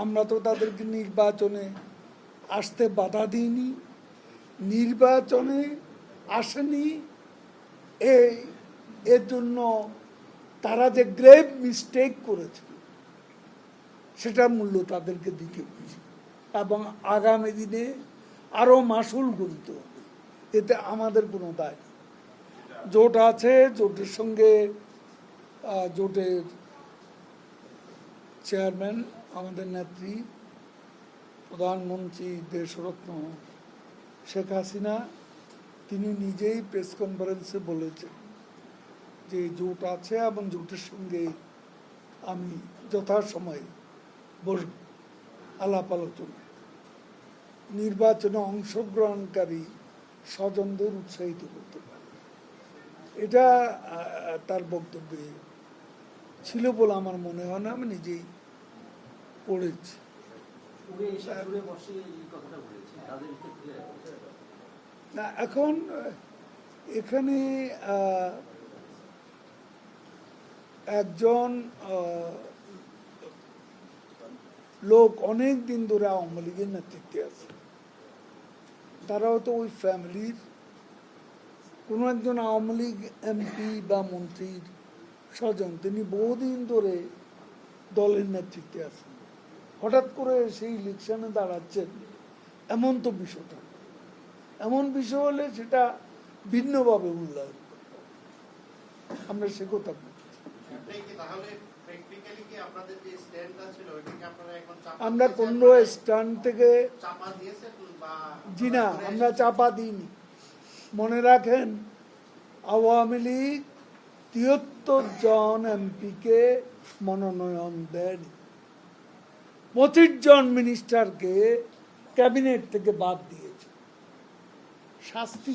আমরা তো তাদেরকে নির্বাচনে আসতে বাধা দিইনি, নির্বাচনে আসেনি। এই, এর জন্য তারা যে গ্রেভ মিস্টেক করেছে, সেটা মূল্য তাদেরকে দিতে হচ্ছে এবং আগামী দিনে আরও মাসুল গুনতে হবে। এতে আমাদের কোনো দায় জোট আছে, জোটের সঙ্গে জোটের চেয়ারম্যান, আমাদের নেত্রী, প্রধানমন্ত্রী দেশরত্ন শেখ হাসিনা, তিনি নিজেই প্রেস কনফারেন্সে বলেছেন যে জোট আছে এবং জোটের সঙ্গে আমি যথাসময়ে বসব আলাপ আলোচনা। নির্বাচনে অংশগ্রহণকারী স্বজনদের উৎসাহিত করতে পারে। এটা তার বক্তব্যে ছিল বলে আমার মনে হয় না আমি নিজেই পড়েছি। না এখন এখানে একজন লোক অনেক দিন ধরে আওয়ামী লীগের নেতৃত্বে আছে। তারাও তো ওই ফ্যামিলির। কোনো একজন আওয়ামী লীগ এমপি বা মন্ত্রীর স্বজন, তিনি বহুদিন ধরে দলের নেতৃত্বে আছেন। হঠাৎ করে সেই ইলেকশনে দাঁড়াচ্ছেন এমন তো বিষয়টা। এমন বিষয় হলে সেটা ভিন্নভাবে মূল্যায়ন আমরা সে কথা আমরা? কোনো স্ট্যান্ড থেকে জি না, আমরা চাপা দিইনি। মনে রাখেন, আওয়ামী লীগ তিয়াত্তর জন এমপিকে মনোনয়ন দেন। পঁচিশ জন মিনিস্টারকে ক্যাবিনেট থেকে বাদ দিয়েছে। শাস্তি